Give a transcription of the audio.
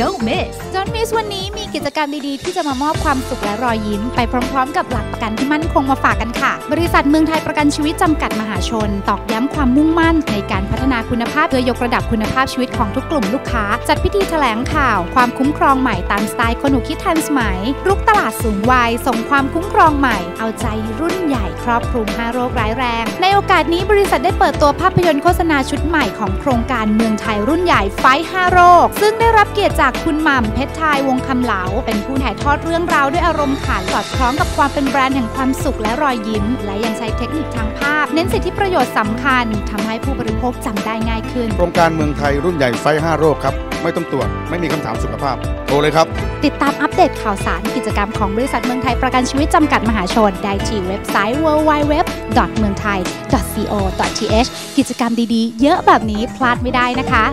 Don't miss Don't Miss วันนี้มีกิจกรรมดีๆ ที่จะมามอบความสุขและรอยยิ้ม ไปพร้อมๆ กับหลักประกันที่มั่นคงมาฝากกันค่ะ บริษัทเมืองไทยประกันชีวิตจำกัดมหาชน ตอกย้ำความมุ่งมั่น ในการพัฒนาคุณภาพเพื่อยกระดับคุณภาพชีวิตของทุกกลุ่มลูกค้า จัดพิธีแถลงข่าว ความคุ้มครองใหม่ตามสไตล์คนหูคิดทันสมัยรุกตลาดสูงวัยส่งความคุ้มครองใหม่ เอาใจรุ่นใหญ่ครอบคลุม5โรคร้ายแรง ในโอกาสนี้บริษัทได้เปิดตัวภาพยนตร์โฆษณาชุดใหม่ของโครงการเมืองไทยรุ่นใหญ่ไฟ5โรค ซึ่งได้รับเกียรติจากคุณหม่ำเพชรไทยวงคำเหลา เป็นผู้ถ่ายทอดเรื่องราวด้วยอารมณ์ขันสอดคล้องกับความเป็นแบรนด์แห่งความสุขและรอยยิ้ม และยังใช้เทคนิคทางภาพ เน้นสิทธิประโยชน์สำคัญทำให้ผู้บริโภคจำได้ง่ายขึ้น โครงการเมืองไทยรุ่นใหญ่ไฟ5โรคครับ ไม่ต้องตรวจไม่มีคำถามสุขภาพโทรเลยครับ ติดตามอัปเดตข่าวสารกิจกรรมของบริษัทเมืองไทยประกันชีวิตจำกัดมหาชน ได้ที่เว็บไซต์ www. เมืองไทย co.th กิจกรรมดีๆ เยอะแบบนี้พลาดไม่ได้นะคะ